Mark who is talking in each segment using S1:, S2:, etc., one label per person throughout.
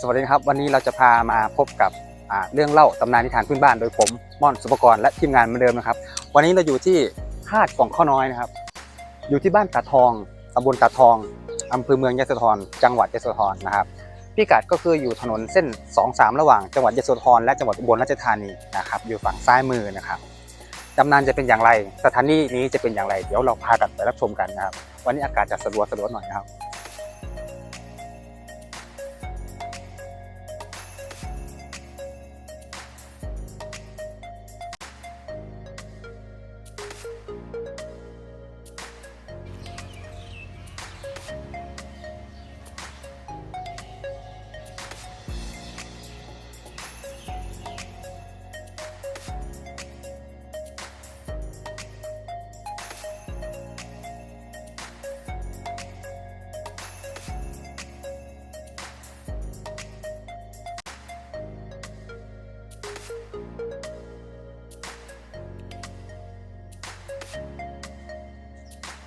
S1: สวัสดีครับ วันนี้เราจะพามาพบกับเรื่องเล่าตำนานนิทานพื้นบ้านโดยผมม่อนสุปกรณ์และทีมงานเหมือนเดิมนะครับ วันนี้เราอยู่ที่หาดกล่องข้าวน้อยนะครับ อยู่ที่บ้านตาทองตำบลตาทองอำเภอเมืองยะโสธรจังหวัดยะโสธรนะครับพิกัดก็คืออยู่ถนนเส้น 2-3 ระหว่างจังหวัดยะโสธรและจังหวัดอุบลราชธานีนะครับอยู่ฝั่งซ้ายมือนะครับตำนานจะเป็นอย่างไร สถานีนี้จะเป็นอย่างไร เดี๋ยวเราพากันไปรับชมกันนะครับ วันนี้อากาศจะสะดวกสะดวกหน่อยนะครับ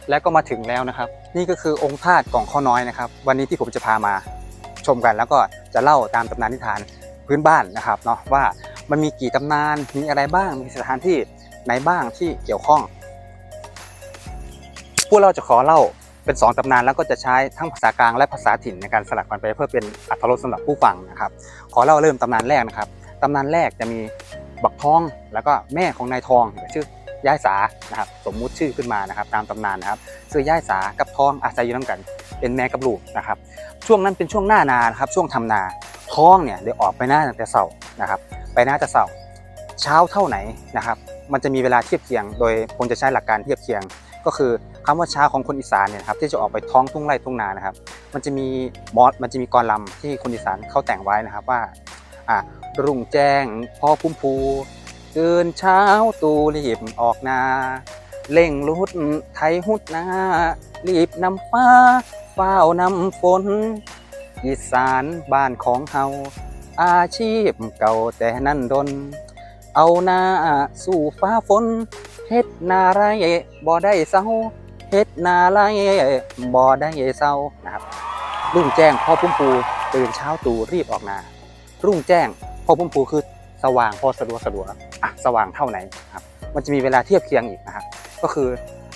S1: และก็มาถึงแล้วนะครับ นี่ก็คือองค์ธาตุกล่องข้าวน้อยนะครับ วันนี้ที่ผมจะพามาชมกัน แล้วก็จะเล่าตามตำนานนิทานพื้นบ้านนะครับเนาะว่ามันมีกี่ตำนานมีอะไรบ้างมีสถานที่ไหนบ้างที่เกี่ยวข้องพวกเราจะขอเล่าเป็นสองตำนานแล้วก็จะใช้ทั้งภาษากลางและภาษาถิ่นในการสลับกันไปเพื่อเป็นอรรรสสำหรับผู้ฟังนะครับขอเล่าเริ่มตำนานแรกนะครับตำนานแรกจะมีบักทองแล้วก็แม่ของนายทองชื่อ ย่ายสานะครับสมมุติชื่อขึ้นมานะครับตามตำนานนะครับซื้อย่ายสากับทองอาศัยอยู่น้ำกัน เป็นแม่กับลูกนะครับ ช่วงนั้นเป็นช่วงหน้านานะครับช่วงทำนาท้องเนี่ยได้ออกไปหน้าแต่เสาร์นะครับไปหน้าแต่เสาร์เช้าเท่าไหนนะครับมันจะมีเวลาเทียบเคียง โดยผมจะใช้หลักการเทียบเคียง ก็คือคำว่าเช้าของคนอีสานเนี่ยครับที่จะออกไปท้องทุ่งไร่ทุ่งนานะครับ มันจะมีมอสมันจะมีกรลำที่คนอีสานเขาแต่งไว้นะครับว่าอ่ารุ่งแจ้งพ่อพุ่มพู ตื่นเช้าตูรีบออกนาเล่งรุดไทยหุดนารีบนำฟ้าเฝ้านำฝน อีสานบ้านของเฮาอาชีพเก่าแต่นั่นดน เอาหน้าสู่ฟ้าฝนเฮ็ดนาไรบ่ได้เศร้าเฮ็ดนาไรบ่ได้เศร้านะครับรุ่งแจ้งพ่อพุ่มปูตื่นเช้าตู่รีบออกนา รุ่งแจ้งพ่อพุ่มปูคือสว่างพอสะดวกสะดวก สว่างเท่าไหนครับมันจะมีเวลาเทียบเคียงอีกนะครับก็คือ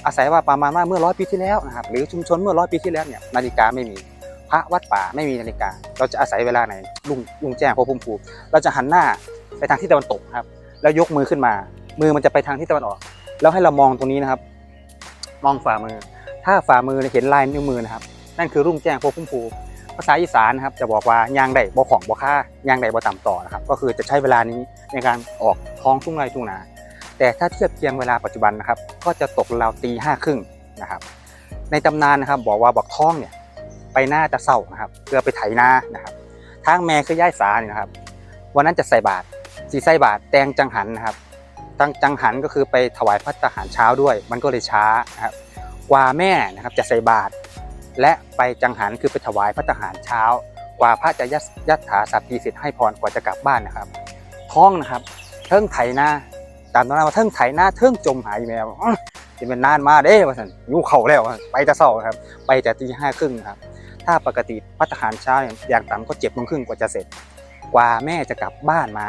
S1: อาศัยว่าประมาณว่าเมื่อร้อยปีที่แล้วนะครับหรือชุมชนเมื่อร้อยปีที่แล้วเนี่ยนาฬิกาไม่มีพระวัดป่าไม่มีนาฬิกา เราจะอาศัยเวลาไหนลุงลุงแจ้งพ่อพุ่มพูเราจะหันหน้าไปทางทิศตะวันตกครับ แล้วยกมือขึ้นมา มือมันจะไปทางทิศตะวันออก แล้วให้เรามองตรงนี้นะครับ มองฝ่ามือ ถ้าฝ่ามือเห็นลายนิ้วมือนะครับ นั่นคือรุ่งแจ้งพ่อพุ่มพู ภาษาอีสานนะครับจะบอกว่ายางใดบ่ของบ่ค่ายางใดบ่ต่ำต่อนะครับก็คือจะใช้เวลานี้ในการออกท้องทุ่งไร่ทุ่งนา แต่ถ้าเทียบเคียงเวลาปัจจุบันนะครับก็จะตกราวตีห้าครึ่งนะครับในตำนานนะครับบอกว่าบักท้องเนี่ยไปหน้าจะเศร้านะครับเพื่อไปไถนานะครับทางแม่คือย่ายสาเนี่ยนะครับวันนั้นจะใส่บาตรสีใส่บาตรแตงจังหันนะครับตังจังหันก็คือไปถวายพระทหารเช้าด้วย มันก็เลยช้านะครับกว่าแม่นะครับจะใส่บาตร และไปจังหันคือไปถวายพระทหารเช้า กว่าพระจะยัดถาสัตย์ตีสิทธิ์ให้พรกว่าจะกลับบ้านนะครับ ท้องนะครับเทิงไถหน้าตามตำนานว่าเทิงไถหน้าเทิงจมหายแมวจะเป็นนานมาเด้ว่าสันยูเข่าแล้วไปจะเศร้าครับ ไปแต่ตีห้าครึ่งครับ ถ้าปกติพัฒหารเช้าอย่างต่ำก็เจ็ดโมงครึ่งกว่าจะเสร็จ กว่าแม่จะกลับบ้านมา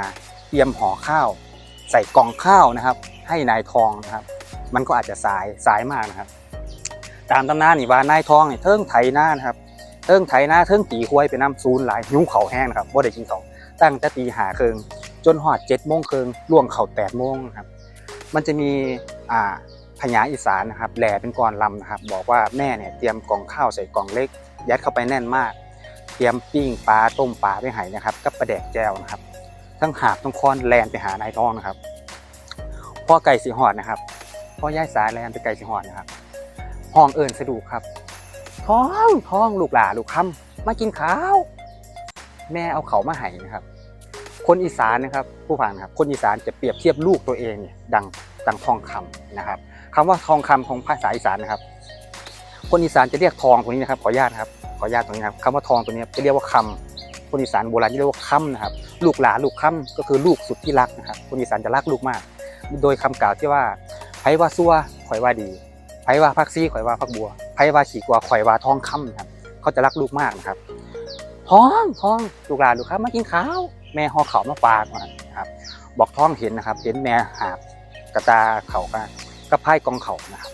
S1: เตรียมห่อข้าว ใส่กล่องข้าวนะครับ ให้นายทองนะครับ มันก็อาจจะสายสายมากนะครับ ตามตำนานนี่ว่านายทองเนี่ยเทิงไถหน้านะครับเทิงไถหน้าเทิงตีห้วยไปน้ำซูนหลายยุ้งเขาแห้งนะครับบ่ได้กินเขาตั้งแต่ตีหาเครึ่งจนหอดเจ็ดโมงเครึ่งล่วงเข่าแปดโมงครับ มันจะมีอ่าพญาอีสานนะครับแหล่เป็นกรลำนะครับ บอกว่าแม่เนี่ยเตรียมกล่องข้าวใส่กล่องเล็ก ยัดเข้าไปแน่นมาก เตรียมปิ้งปลาต้มปลาไปให้นะครับกับปลาแดกแก้วนะครับ ทั้งหาบทั้งคอนแลนไปหานายทองนะครับพ่อไก่สีหอดนะครับพ่อย่ายสายแลนไปไก่สีหอดนะครับ ห้องเอิญสะดุกครับ ท้องท้องลูกหลาลูกคำมากินข้าว แม่เอาเขามาให้นะครับ คนอีสานนะครับ ผู้ฟังครับ คนอีสานจะเปรียบเทียบลูกตัวเองเนี่ยดังดังทองคำนะครับคำว่าทองคำของภาษาอีสานนะครับ คนอีสานจะเรียกทองตัวนี้นะครับ ขออนุญาตนะครับ ขออนุญาตตรงนี้นะครับคำว่าทองตัวนี้จะเรียกว่าคำคนอีสานโบราณเรียกว่าคำนะครับ ลูกหลานลูกคำก็คือลูกสุดที่รักนะครับ คนอีสานจะรักลูกมาก โดยคำกล่าวที่ว่าไผว่าซัวข่อยว่าดี ไผว่าพักซี่ข่อยว่าพักบัวไผว่าฉีกว่าข่อยว่าทองคำครับ เขาจะรักลูกมากนะครับท้องท้องลูกหลานลูกครับมากินข้าว แม่ห่อเขามาฝากนะครับ บอกท้องเห็นนะครับ เห็นแม่หาบกระตาเขากันกระพายกองเขานะครับ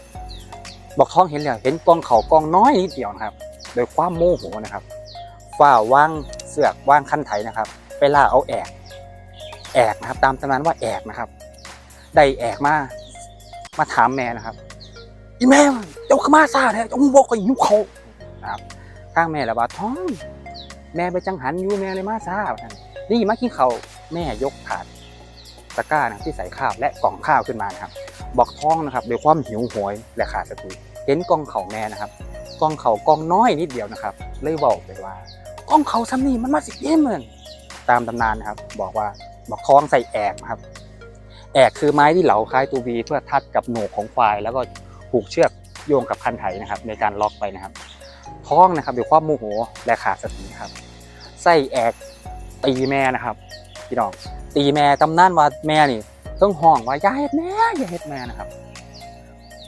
S1: บอกท้องเห็นแล้วเห็นกองเขากองน้อยนิดเดียวนะครับ โดยความโมโหนะครับฝ้าว่างเสือกว่างคันไถนะครับ ไปล่าเอาแอก แอกนะครับ ตามตำนานว่าแอกนะครับ ได้แอกมามาถามแม่นะครับ อีแม่เจ้าขมาซาแท้เจ้าบอกก็หิวเขาครับข้างแม่ละว่าท้อง แม่ไปจังหันอยู่แม่เลยมาซาว่านนี่มากินเขาแม่ยกถาดตะกร้านะที่ใส่ข้าวและกล่องข้าวขึ้นมานะครับ บอกท้องนะครับด้วยความหิวโหยและขาดสติเห็นกล่องเขาแม่นะครับกล่องเขากล่องน้อยนิดเดียวนะครับ เลยบอกไปว่ากล่องเขาซ้ำนี่มันมาสิเอ็มเหมือนตามตำนานนะครับ บอกว่าบอกท้องใส่แอกนะครับ แอกคือไม้ที่เหลาคล้ายตูวีเพื่อทัดกับหนกของควายแล้วก็ ผูกเชือกโยงกับคันไถนะครับ ในการล็อกไปนะครับ ท้องนะครับด้วยความโมโหและขาดสติครับไส้แอกตีแม่นะครับพี่น้องตีแม่ตำนานว่าแม่นี่ต้องห้องว่าอย่าเฮ็ดแม่อย่าเฮ็ดแม่นะครับ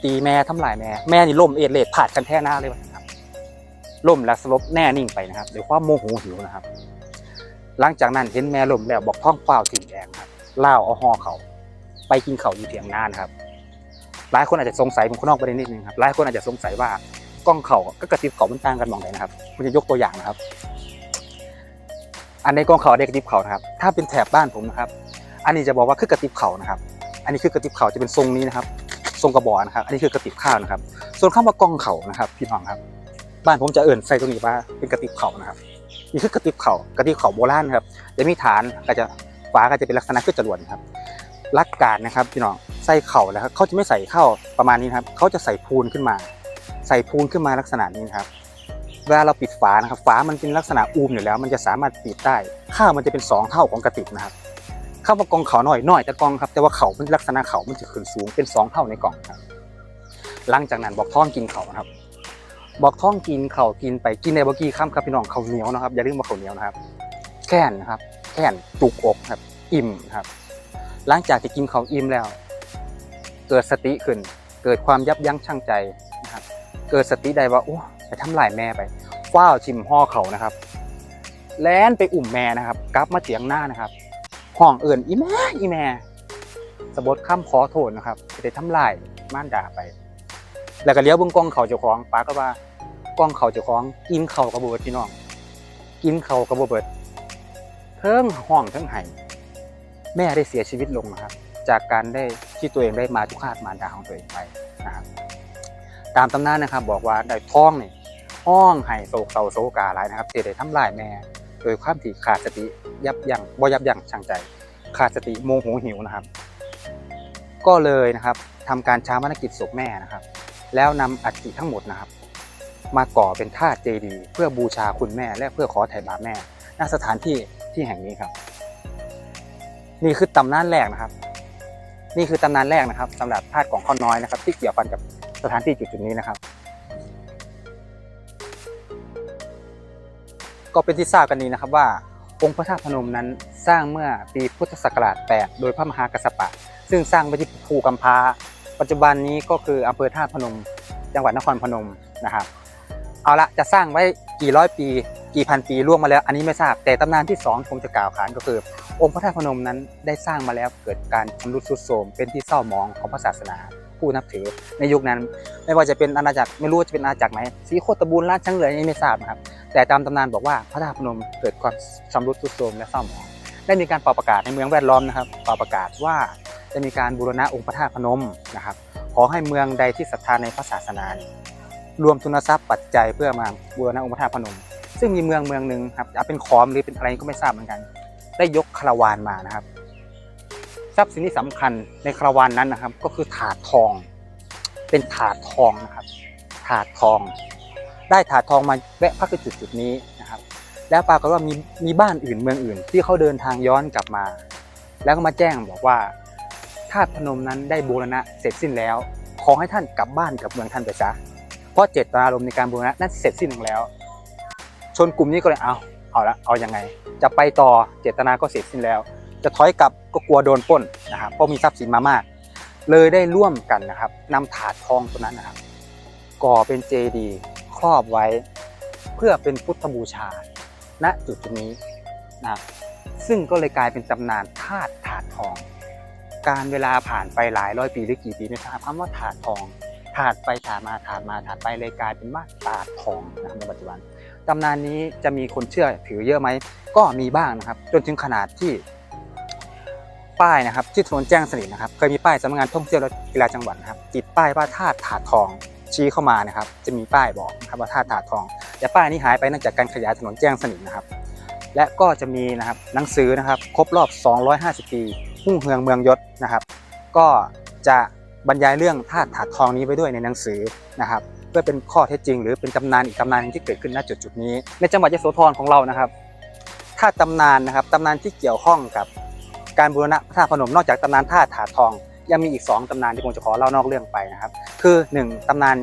S1: ตีแม่ทำลายแม่แม่นี่ล่มเอ็ดเลดผาดกันแท่หน้าเลยว่าซั่นครับล่มและสลบแน่นิ่งไปนะครับด้วยความโมโหหิวนะครับ หลังจากนั้นเห็นแม่ล่มแล้วบอกท้องเปล่าถิ่งแดงครับล่าวเอาห่อเขาไปกินเขาอยู่เถียงนานครับ หลายคนอาจจะสงสัยผมคนนอกประเด็นนิดนึงครับหลายคนอาจจะสงสัยว่ากล้องเขาก็กระติบเขามันต่างกันมองไหนนะครับผมจะยกตัวอย่างนะครับ อันในกล้องเขาเด็กกระติบเข่านะครับ ถ้าเป็นแถบบ้านผมนะครับ อันนี้จะบอกว่าคือกระติบเข่านะครับ อันนี้คือกระติบเข่าจะเป็นทรงนี้นะครับ ทรงกระบอกนะครับ อันนี้คือกระติบข้าวนะครับ ส่วนคำว่ากล้องเข่านะครับ พี่น้องครับ บ้านผมจะเอิ่นใส่ตรงนี้ว่าเป็นกระติบเข่านะครับนี่คือกระติบเข่ากระติบเข่าโบราณครับจะมีฐานก็จะฝาก็จะเป็นลักษณะคือจรวดครับ ลักการนะครับพี่น้องใส่เข่าแล้วครับเขาจะไม่ใส่เข้าประมาณนี้ครับเขาจะใส่พูนขึ้นมา ใส่พูนขึ้นมาลักษณะนี้นะครับเวลาเราปิดฝานะครับฝามันเป็นลักษณะอูมอยู่แล้ว มันจะสามารถปิดได้ข้าวมันจะเป็นสองเท่าของกระติกนะครับข้าวว่ากองเขาหน่อยหน่อยแต่กองครับแต่ว่าเขาเป็นลักษณะเขามันจะขึ้นสูงเป็นสองเท่าในกล่องครับ หลังจากนั้นบอกท้องกินเขานะครับ บอกท้องกินเขากินไปกินในบกี้ข้ามครับพี่น้องเขาเหนียวนะครับอย่าลืมว่าเขาเหนียวนะครับ แค่นนะครับ แค่นจุกอกครับ อิ่มครับ หลังจากที่กินเขาอิ่มแล้ว เกิดสติขึ้น เกิดความยับยั้งชั่งใจนะครับเกิดสติได้ว่าโอ้ไปทำลายแม่ไปฟ้าวชิมห่อเขานะครับ แลนไปอุ่มแม่นะครับกลับมาเสียงหน้านะครับห้องเอื่นอีแม่อีแม่สะบดข้ามขอโทษนะครับจะได้ทำลายม่านด่าไป แล้วก็เลี้ยวเบิ่งกล้องเขาเจ้าของป้าก็ว่ากล้องเขาเจ้าของกินเข่ากระบเบิดพี่น้อง กินเข่ากระบเบิดเทิงห้องเทิงไห้ แม่ได้เสียชีวิตลงนะครับจากการได้ที่ตัวเองได้มาทุกขาดมารดาของตัวเองไปนะครับตามตำนานนะครับบอกว่าได้ท้องนี่ห้องไห้โศกเศร้าโศกาหลายนะครับเสียได้ทำลายแม่โดยความที่ขาดสติยับยั้งบ่ยับยั้งชั่งใจ ขาดสติโมโหหิวนะครับ ก็เลยนะครับทำการชาปนกิจศพแม่นะครับ แล้วนำอัฐิทั้งหมดนะครับ มาก่อเป็นธาตุเจดีย์เพื่อบูชาคุณแม่และเพื่อขอไถ่บาปแม่ณสถานที่ที่แห่งนี้ครับ นี่คือตำนานแรกนะครับ นี่คือตำนานแรกนะครับสำหรับธาตุของข้าวน้อยนะครับ ที่เกี่ยวพันกับสถานที่จุดจุดๆนี้นะครับ ก็เป็นที่ทราบกันดีนะครับว่าองค์พระธาตุพนมนั้นสร้างเมื่อปีพุทธศักราช 8 โดยพระมหากัสสปะ ซึ่งสร้างไว้ที่ภูกำพาปัจจุบันนี้ก็คืออำเภอท่าตุพนม จังหวัดนครพนมนะครับ เอาละจะสร้างไว้กี่ร้อยปี กี่พันปีล่วงมาแล้ว อันนี้ไม่ทราบแต่ตำนานที่สองที่ผมจะกล่าวขานก็คือ องค์พระธาตุพนมนั้นได้สร้างมาแล้วเกิดการชำรุดทรุดโทรมเป็นที่เศร้าหมองของพระศาสนาผู้นับถือในยุคนั้น ไม่ว่าจะเป็นอาณาจักรไม่รู้ว่าจะเป็นอาณาจักรไหนสีโคตรบูรราชช่างเลยอันนี้ไม่ทราบนะครับแต่ตามตำนานบอกว่าพระธาตุพนมเกิดความชำรุดทรุดโทรมและเศร้าหมองได้มีการเป่าประกาศในเมืองแวดล้อมนะครับเป่าประกาศว่าจะมีการบูรณะองค์พระธาตุพนมนะครับขอให้เมืองใดที่ศรัทธาในพระศาสนา รวมทุนทรัพย์ปัจจัยเพื่อมาบูรณะองค์พระธาตุพนม ซึ่งมีเมืองเมืองหนึ่งครับจะเป็นขอมหรือเป็นอะไรก็ไม่ทราบเหมือนกัน ได้ยกคาราวานมานะครับ ทรัพย์สินที่สำคัญในคาราวานนั้นนะครับ ก็คือถาดทอง เป็นถาดทองนะครับ ถาดทอง ได้ถาดทองมาแวะพักที่จุดจุดนี้นะครับ แล้วปรากฏว่ามีมีบ้านอื่นเมืองอื่น ที่เขาเดินทางย้อนกลับมา แล้วก็มาแจ้งบอกว่าธาตุพนมนั้นได้บูรณะเสร็จสิ้นแล้ว ขอให้ท่านกลับบ้านกลับเมืองท่านไปซะเพราะเจตนารมณ์ในการบูรณะนั้นเสร็จสิ้นลงแล้ว ชนกลุ่มนี้ก็เลยเอาเอาละเอายังไง จะไปต่อเจตนาก็เสร็จสิ้นแล้ว จะถอยกลับก็กลัวโดนปล้นนะครับเพราะมีทรัพย์สินมามาก เลยได้ร่วมกันนะครับนำถาดทองตัวนั้นนะครับก่อเป็นเจดีย์ครอบไว้ เพื่อเป็นพุทธบูชา ณจุดจุดนี้นะซึ่งก็เลยกลายเป็นตำนานธาตุถาดทอง การเวลาผ่านไปหลายร้อยปีหรือกี่ปีไม่ทราบคำว่าถาดทองถาดไปถาดมาถาดมาถาดไปเลยกลายเป็นว่าถาดทองนะครับในปัจจุบัน ตำนานนี้จะมีคนเชื่อถือเยอะไหม ก็มีบ้างนะครับ จนถึงขนาดที่ป้ายนะครับที่ถนนแจ้งสนิทนะครับ เคยมีป้ายสำนักงานท่องเที่ยวและกีฬาจังหวัดนะครับ ติดป้ายว่าธาตุถาดทองชี้เข้ามานะครับ จะมีป้ายบอกนะครับว่าธาตุถาดทอง แต่ป้ายนี้หายไปเนื่องจากการขยายถนนแจ้งสนิทนะครับ และก็จะมีนะครับหนังสือนะครับ ครบรอบ 250 ปีหุ่งเฮืองเมืองยศนะครับ ก็จะบรรยายเรื่องธาตุถาดทองนี้ไว้ด้วยในหนังสือนะครับ พื่อเป็นข้อเท็จจริง หรือเป็นตำนานอีกตำนานหนึ่งที่เกิดขึ้นณจุดจุดนี้ ในจังหวัดยโสธรของเรานะครับ ถ้าตำนานนะครับตำนานที่เกี่ยวข้องกับการบูรณะพระธาตุพนมนอกจากตำนานธาตุถาทอง ยังมีอีก 2ตำนานที่ผมจะขอเล่านอกเรื่องไปนะครับ คือ 1ตำนาน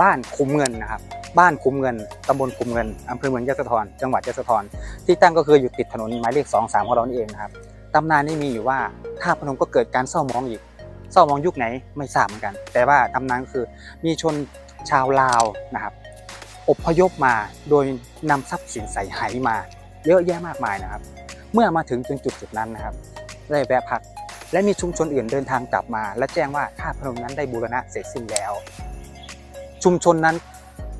S1: บ้านคุ้มเงินนะครับ บ้านคุ้มเงินตำบลคุ้มเงินอำเภอเมืองยโสธรจังหวัดยโสธรที่ตั้งก็คืออยู่ติดถนนหมายเลข2 3ของเรานี่เองนะครับตำนานนี้มีอยู่ว่าธาตุพนมก็เกิดการเศร้ามองอีกเศร้ามองยุคไหนไม่ทราบเหมือนกัน แต่ว่าตำนานคือมีชน ชาวลาวนะครับอพยพมาโดยนำทรัพย์สินใส่ไหมา เยอะแยะมากมายนะครับ เมื่อมาถึงจุดจุดจุดนั้นนะครับ ได้แวะพักและมีชุมชนอื่นเดินทางกลับมา และแจ้งว่าท่าพนมนั้นได้บูรณะเสร็จสิ้นแล้ว ชุมชนนั้น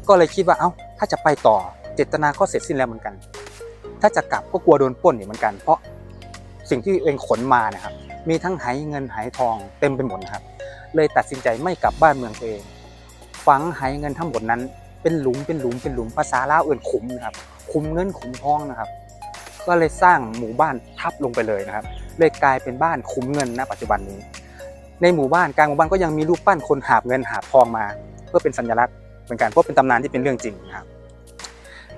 S1: ก็เลยคิดว่าเอ้าถ้าจะไปต่อเจตนาก็เสร็จสิ้นแล้วเหมือนกัน ถ้าจะกลับก็กลัวโดนปล้นอีกเหมือนกัน เพราะสิ่งที่เองขนมานะครับ มีทั้งไหเงินไหทองเต็มไปหมดนะครับ เลยตัดสินใจไม่กลับบ้านเมืองตัวเอง ฝังไหเงินทั้งหมดนั้น เป็นหลุมเป็นหลุมเป็นหลุมภาษาลาวเอื่นขุมนะครับขุมเงินขุมทองนะครับ ก็เลยสร้างหมู่บ้านทับลงไปเลยนะครับเลยกลายเป็นบ้านคุ้มเงินณปัจจุบันนี้ ในหมู่บ้านกลางหมู่บ้านก็ยังมีรูปปั้นคนหาบเงินหาบทองมา เพื่อเป็นสัญลักษณ์เหมือนกันเพราะเป็นตำนานที่เป็นเรื่องจริงนะครับ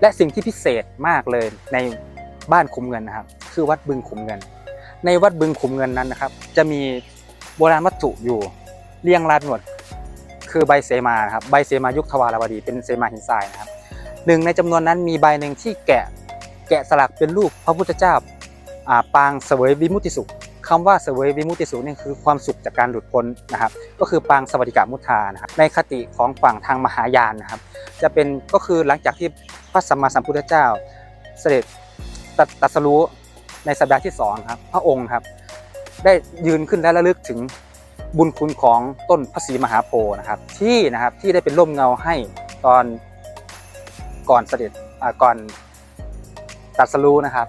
S1: และสิ่งที่พิเศษมากเลยในบ้านคุ้มเงินนะครับ คือวัดบึงคุ้มเงิน ในวัดบึงคุ้มเงินนั้นนะครับ จะมีโบราณวัตถุอยู่เรียงรายไปหมด คือใบเสมานะครับใบเสมายุคทวารวดี เป็นเสมาหินทรายนะครับหนึ่งในจำนวนนั้นมีใบหนึ่งที่แกะแกะสลักเป็นรูปพระพุทธเจ้าปางเสวยวิมุติสุขคำว่าเสวยวิมุติสุขนี่คือความสุขจากการหลุดพ้นนะครับ ก็คือปางสวัสดิกามุทานะครับในคติของฝั่งทางมหายานนะครับ จะเป็นก็คือหลังจากที่พระสัมมาสัมพุทธเจ้า เสด็จตรัตรัสรู้ในสัปดาห์ที่สองครับพระองค์ครับได้ยืนขึ้นและระลึกถึง บุญคุณของต้นพระศรีมหาโพธิ์นะครับ ที่นะครับที่ได้เป็นร่มเงาให้ตอนก่อนเสด็จก่อนตรัสรู้นะครับ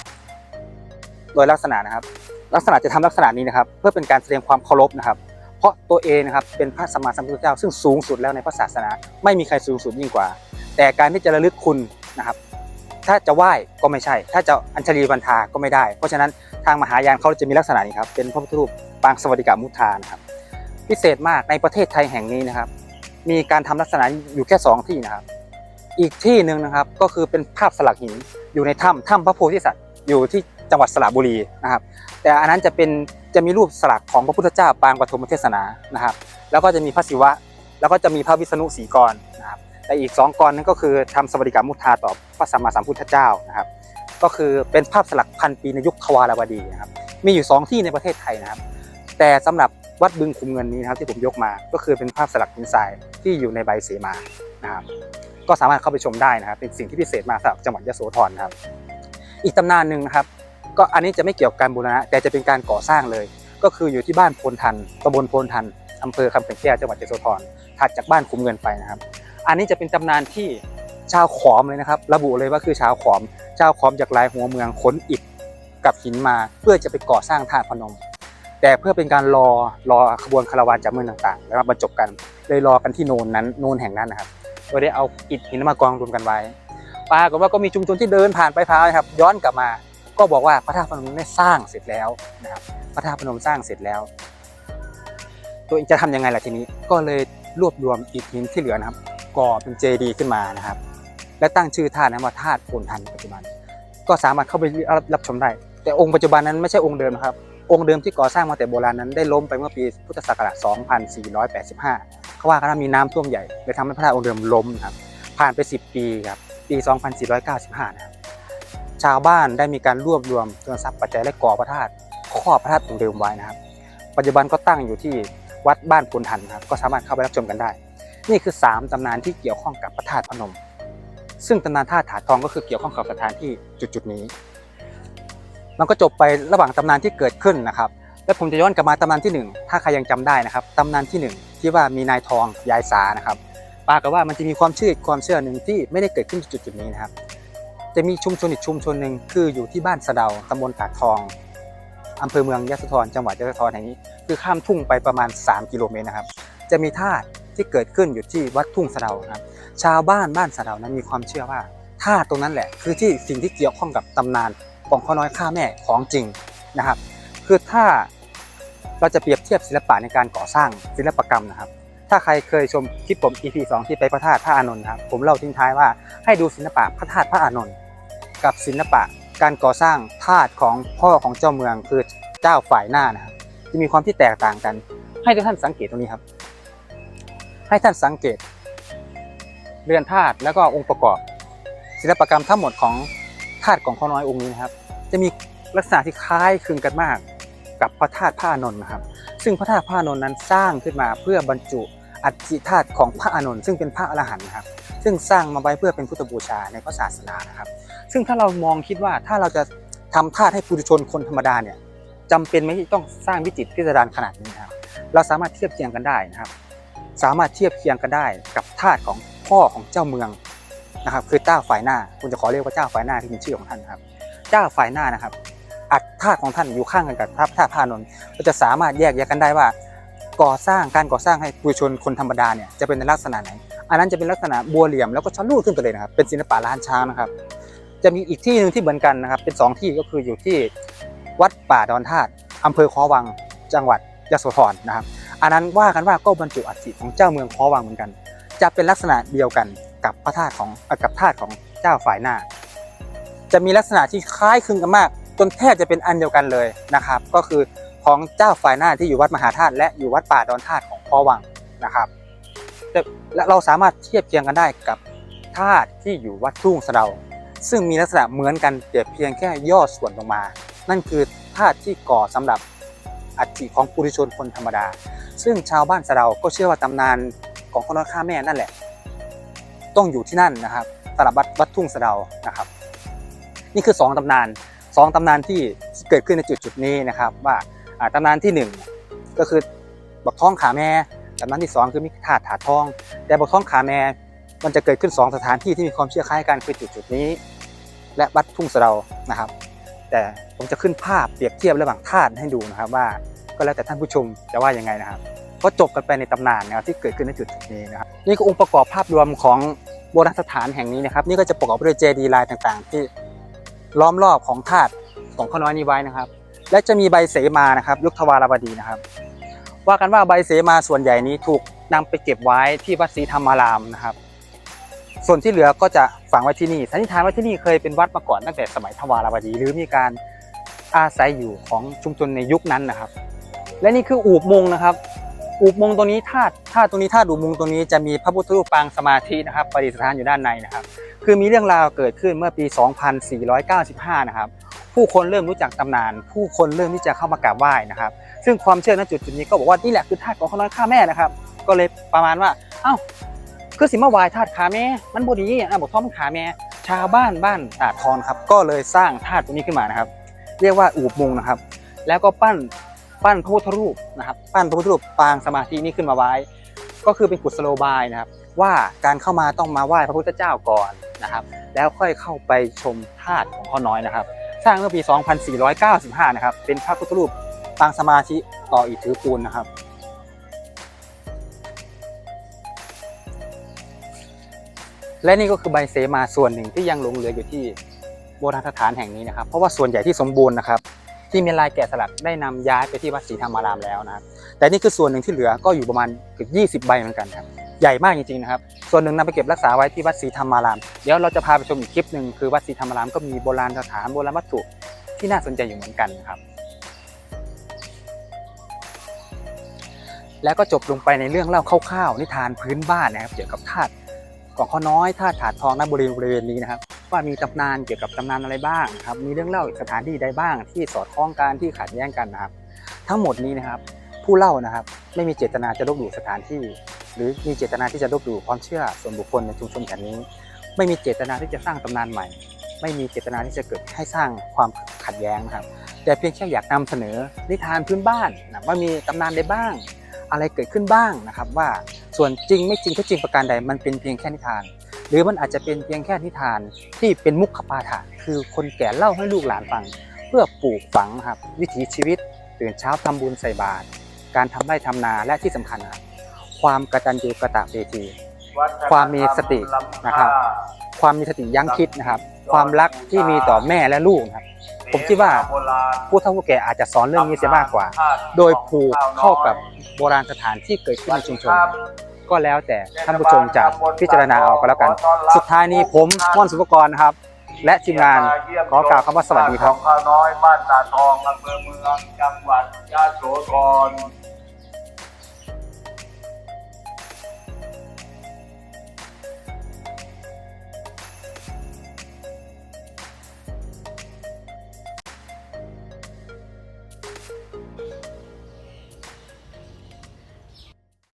S1: โดยลักษณะนะครับ ลักษณะจะทำลักษณะนี้นะครับ เพื่อเป็นการแสดงความเคารพนะครับ เพราะตัวเองนะครับเป็นพระสัมมาสัมพุทธเจ้า ซึ่งสูงสุดแล้วในพระศาสนา ไม่มีใครสูงสุดยิ่งกว่า แต่การที่จะระลึกคุณนะครับ ถ้าจะไหว้ก็ไม่ใช่ ถ้าจะอัญชลีบรรทาก็ไม่ได้ เพราะฉะนั้นทางมหายานเขาจะมีลักษณะนี้ครับเป็นพระพุทธรูปปางสวัสดิกามุทานะครับ พิเศษมากในประเทศไทยแห่งนี้นะครับ มีการทำลักษณะอยู่แค่สองที่นะครับ อีกที่หนึ่งนะครับก็คือเป็นภาพสลักหินอยู่ในถ้ำถ้ำพระโพธิสัตว์อยู่ที่จังหวัดสระบุรีนะครับ แต่อันนั้นจะเป็นจะมีรูปสลักของพระพุทธเจ้าปางปฐมเทศนานะครับ แล้วก็จะมีพระศิวะ แล้วก็จะมีพระวิษณุสีกรนะครับแต่อีกสองกรนั้นก็คือทำสวัสดิกามุทาต่อพระสัมมาสัมพุทธเจ้านะครับ ก็คือเป็นภาพสลักพันปีในยุคทวารวดีนะครับ มีอยู่สองที่ในประเทศไทยนะครับ แต่สำหรับ วัดบึงคุมเงินนี้นะครับที่ผมยกมาก็คือเป็นภาพสลักหินทรายที่อยู่ในใบเสมานะครับก็สามารถเข้าไปชมได้นะครับ เป็นสิ่งที่พิเศษมากสำหรับจังหวัดยโสธรครับ อีกตำนานหนึ่งนะครับ ก็อันนี้จะไม่เกี่ยวกับการบูรณะแต่จะเป็นการก่อสร้างเลย ก็คืออยู่ที่บ้านโพนทันตำบลโพนทันอำเภอคำเขื่อนแก้วจังหวัดยโสธรถัดจากบ้านคุ้มเงินไปนะครับ อันนี้จะเป็นตำนานที่ชาวขอมเลยนะครับ ระบุเลยว่าคือชาวขอม ชาวขอมจากหลายหัวเมืองขนอิฐกับหินมาเพื่อจะไปก่อสร้างธาตุพนม แต่เพื่อเป็นการรอรอขบวนคาราวานจากเมืองต่างๆ แล้วมาบรรจบกันเลยรอกันที่โนนนั้นโนนแห่งนั้นนะครับโดยได้เอาอิฐหินมากองรวมกันไว้ปรากฏว่าก็มีชุมชนที่เดินผ่านไปผ่านมาครับ ย้อนกลับมา ก็บอกว่าพระธาตุพนมได้สร้างเสร็จแล้วนะครับพระธาตุพนมสร้างเสร็จแล้ว ตัวเองจะทำยังไงล่ะทีนี้ก็เลยรวบรวมอิฐหินที่เหลือนะครับก่อเป็นเจดีย์ขึ้นมานะครับ และตั้งชื่อธาตุนั้นว่าธาตุโพนทันปัจจุบัน ก็สามารถเข้าไปรับรับชมได้ แต่องค์ปัจจุบันนั้นไม่ใช่องค์เดิมนะครับ องค์เดิมที่ก่อสร้างมาแต่โบราณนั้นได้ล้มไปเมื่อปีพุทธศักราช 2485 เขาว่ากันว่ามีน้ำท่วมใหญ่เลยทำให้พระธาตุองค์เดิมล้มนะครับผ่านไป 10 ปีครับปี 2495 นะครับชาวบ้านได้มีการรวบรวมทุนทรัพย์ปัจจัยและก่อพระธาตุครอบพระธาตุองค์เดิมไว้นะครับ ปัจจุบันก็ตั้งอยู่ที่วัดบ้านพุนทันนะครับก็สามารถเข้าไปรับชมกันได้ นี่คือ 3ตำนานที่เกี่ยวข้องกับพระธาตุพนม ซึ่งตำนานท่าตุถาทองก็คือเกี่ยวข้องกับสถานที่จุดๆนี้ มันก็จบไประหว่างตำนานที่เกิดขึ้นนะครับ และผมจะย้อนกลับมาตำนานที่หนึ่งถ้าใครยังจำได้นะครับตำนานที่หนึ่งที่ว่ามีนายทองยายสานะครับปรากฏว่ามันจะมีความเชื่ออีกความเชื่อหนึ่งที่ไม่ได้เกิดขึ้นจุดจุดนี้นะครับ จะมีชุมชนอีกชุมชนหนึ่งคืออยู่ที่บ้านสะเดาตำบลตาดทองอำเภอเมืองยะโสธรจังหวัดยะโสธรแห่งนี้ คือข้ามทุ่งไปประมาณ 3 กิโลเมตรนะครับ จะมีธาตุที่เกิดขึ้นอยู่ที่วัดทุ่งสะเดานะครับ ชาวบ้านบ้านสะเดานั้นมีความเชื่อว่าธาตุตรงนั้นแหละ คือที่สิ่งที่เกี่ยวข้องกับตำนาน ของข้อน้อยฆ่าแม่ของจริงนะครับ คือถ้าเราจะเปรียบเทียบศิลปะในการก่อสร้างศิลปกรรมนะครับ ถ้าใครเคยชมคลิปผม EP 2 ที่ไปพระธาตุพระอานนท์ครับผมเล่าทิ้งท้ายว่าให้ดูศิลปะพระธาตุพระอานนท์กับศิลปะการก่อสร้างธาตุของพ่อของเจ้าเมืองคือเจ้าฝ่ายหน้านะครับที่มีความที่แตกต่างกัน ให้ทุกท่านสังเกตตรงนี้ครับ ให้ท่านสังเกต เรือนธาตุแล้วก็องค์ประกอบ ศิลปกรรมทั้งหมดของธาตุของข้อน้อยองค์นี้นะครับ จะมีลักษณะที่คล้ายคลึงกันมาก กับพระธาตุพระอานนท์นะครับ ซึ่งพระธาตุพระอานนท์นั้นสร้างขึ้นมาเพื่อบรรจุอัฐิธาตุของพระอานนท์ซึ่งเป็นพระอรหันต์นะครับ ซึ่งสร้างมาไว้เพื่อเป็นพุทธบูชาในพระศาสนานะครับ ซึ่งถ้าเรามองคิดว่าถ้าเราจะทำธาตุให้ปุถุชนคนธรรมดาเนี่ยจำเป็นไหมที่ต้องสร้างวิจิตรพิสดารขนาดนี้นะครับ เราสามารถเทียบเคียงกันได้นะครับ สามารถเทียบเคียงกันได้กับธาตุของพ่อของเจ้าเมืองนะครับ คือเจ้าฝ่ายหน้าคุณจะขอเรียกว่าเจ้าฝ่ายหน้าที่เป็นชื่อของท่านครับ เจ้าฝ่ายหน้านะครับ อัดธาตุของท่านอยู่ข้างกันกับธาตุธาตุพานนท์เราจะสามารถแยกแยะกันได้ว่า ก่อสร้างการก่อสร้างให้ปุถุชนคนธรรมดาเนี่ยจะเป็นในลักษณะไหน อันนั้นจะเป็นลักษณะบัวเหลี่ยมแล้วก็ชะลูดขึ้นไปเลยนะครับ เป็นศิลปะล้านช้างนะครับ จะมีอีกที่หนึ่งที่เหมือนกันนะครับ เป็นสองที่ก็คืออยู่ที่วัดป่าดอนธาตุอำเภอคอวังจังหวัดยโสธรนะครับ อันนั้นว่ากันว่าก็บรรจุอัฐิของเจ้าเมืองคอวังเหมือนกัน จะเป็นลักษณะเดียวกันกับพระธาตุของกับธาตุของเจ้าฝ่ายหน้า จะมีลักษณะที่คล้ายคลึงกันมาก จนแทบจะเป็นอันเดียวกันเลยนะครับ ก็คือของเจ้าฝ่ายหน้าที่อยู่วัดมหาธาตุและอยู่วัดป่าดอนธาตุของคอวังนะครับและเราสามารถเทียบเคียงกันได้กับธาตุที่อยู่วัดทุ่งสะเดา ซึ่งมีลักษณะเหมือนกันแต่เพียงแค่ย่อส่วนลงมา นั่นคือธาตุที่ก่อสำหรับอัฐิของปุถุชนคนธรรมดา ซึ่งชาวบ้านสะเดาก็เชื่อว่าตำนานของข้อน้อยฆ่าแม่นั่นแหละ ต้องอยู่ที่นั่นนะครับสำหรับวัดวัดทุ่งสะเดานะครับ นี่คือสองตำนานสองตำนานที่เกิดขึ้นในจุดจุดนี้นะครับ ว่าอ่าตำนานที่หนึ่งก็คือบักท้องขาแม่ตำนานที่สองคือมีถาดถาดทอง แต่บักท้องขาแม่มันจะเกิดขึ้นสองสถานที่ที่มีความเชื่อคล้ายกันคือจุดจุดนี้ และวัดทุ่งสะเดานะครับ แต่ผมจะขึ้นภาพเปรียบเทียบระหว่างธาตุให้ดูนะครับว่าก็แล้วแต่ท่านผู้ชมจะว่ายังไงนะครับก็จบกันไปในตำนานนะครับที่เกิดขึ้นในจุดนี้นะครับนี่ก็องค์ประกอบภาพรวมของโบราณสถานแห่งนี้นะครับ นี่ก็จะประกอบไปด้วยเจดีย์ลายต่างๆ ที่ ล้อมรอบของธาตุของข้าน้อยนี้ไว้นะครับ และจะมีใบเสมานะครับ ยุคทวารวดีนะครับ ว่ากันว่าใบเสมาส่วนใหญ่นี้ถูกนำไปเก็บไว้ที่วัดศรีธรรมารามนะครับ ส่วนที่เหลือก็จะฝังไว้ที่นี่สันนิษฐานว่าที่นี่เคยเป็นวัดมาก่อนตั้งแต่สมัยทวารวดี หรือมีการอาศัยอยู่ของชุมชนในยุคนั้นนะครับ และนี่คืออูบมงนะครับอูบมงตรงนี้ธาตุธาตุตรงนี้ธาตุอูบมงตรงนี้จะมีพระพุทธรูปปางสมาธินะครับประดิษฐานอยู่ด้านในนะครับ คือมีเรื่องราวเกิดขึ้นเมื่อปี 2495 นะครับ ผู้คนเริ่มรู้จักตำนาน ผู้คนเริ่มที่จะเข้ามากราบไหว้นะครับ ซึ่งความเชื่อณจุดจุดนี้ก็บอกว่านี่แหละคือธาตุของข้าน้อยข้าแม่นะครับ ก็เลยประมาณว่า เอ้า คือสิมาวายธาตุขาแม่ มันบดีอะบอกท้อมนขาแม่ ชาวบ้านบ้านตาดทอนครับ ก็เลยสร้างธาตุตรงนี้ขึ้นมานะครับ เรียกว่าอูบมุงนะครับ แล้วก็ปั้นปั้นพระพุทธรูปนะครับ ปั้นพระพุทธรูปปางสมาธินี้ขึ้นมาไว้ ก็คือเป็นกุศโลบายนะครับ ว่าการเข้ามาต้องมาไหว้พระพุทธเจ้าก่อนนะครับ แล้วค่อยเข้าไปชมธาตุของพ่อน้อยนะครับ สร้างเมื่อปี 2495 นะครับ เป็นพระพุทธรูปปางสมาธิต่ออิฐถือปูนนะครับ และนี่ก็คือใบเสมาส่วนหนึ่งที่ยังหลงเหลืออยู่ที่โบราณสถานแห่งนี้นะครับ เพราะว่าส่วนใหญ่ที่สมบูรณ์นะครับที่มีลายแกะสลักได้นำย้ายไปที่วัดศรีธรรมารามแล้วนะครับแต่นี่คือส่วนหนึ่งที่เหลือก็อยู่ประมาณเกือบ20 ใบเหมือนกันครับ ใหญ่มากจริงๆนะครับ ส่วนหนึ่งนำไปเก็บรักษาไว้ที่วัดศรีธรรมาราม เดี๋ยวเราจะพาไปชมอีกคลิปหนึ่งคือวัดศรีธรรมารามก็มีโบราณสถานโบราณวัตถุที่น่าสนใจอยู่เหมือนกันนะครับ แล้วก็จบลงไปในเรื่องเล่าคร่าวๆนิทานพื้นบ้านนะครับ เกี่ยวกับธาตุของข้อน้อยธาตุถาดทองณบริเวณนี้นะครับว่ามีตำนานเกี่ยวกับตำนานอะไรบ้างครับ มีเรื่องเล่าสถานที่ใดบ้าง ที่สอดคล้องกันที่ขัดแย้งกันนะครับ ทั้งหมดนี้นะครับ ผู้เล่านะครับ ไม่มีเจตนาจะลบหลู่สถานที่ หรือมีเจตนาที่จะลบหลู่ความเชื่อส่วนบุคคลในชุมชนแห่งนี้ ไม่มีเจตนาที่จะสร้างตำนานใหม่ ไม่มีเจตนาที่จะเกิดให้สร้างความขัดแย้งนะครับ แต่เพียงแค่อยากนำเสนอนิทานพื้นบ้านนะว่ามีตำนานใดบ้าง อะไรเกิดขึ้นบ้างนะครับ ว่าส่วนจริงไม่จริงเท็จริงประการใดมันเป็นเพียงแค่นิทาน หรือมันอาจจะเป็นเพียงแค่นิทานที่เป็นมุขปาฐะคือคนแก่เล่าให้ลูกหลานฟัง เพื่อปลูกฝังครับวิถีชีวิต ตื่นเช้าทำบุญใส่บาตรการทำไร่ทำนาและที่สำคัญครับ ความกตัญญูกตเวที ความมีสตินะครับ ความมีสติยั้งคิดนะครับ ความรักที่มีต่อแม่และลูกนะครับ ผมคิดว่าผู้เฒ่าผู้แก่อาจจะสอนเรื่องนี้เสียมากกว่า โดยผูกเข้ากับโบราณสถานที่เกิดขึ้นในชุมชนก็แล้วแต่ท่านผู้ชมจะพิจารณาเอาก็แล้วกัน สุดท้ายนี้ผมม่อนสุภกรนะครับ และทีมงานขอกล่าวคำว่าสวัสดีครับ
S2: ของข้าวน้อยบ้านตาทองอำเภอเมืองจังหวัดยะโสธร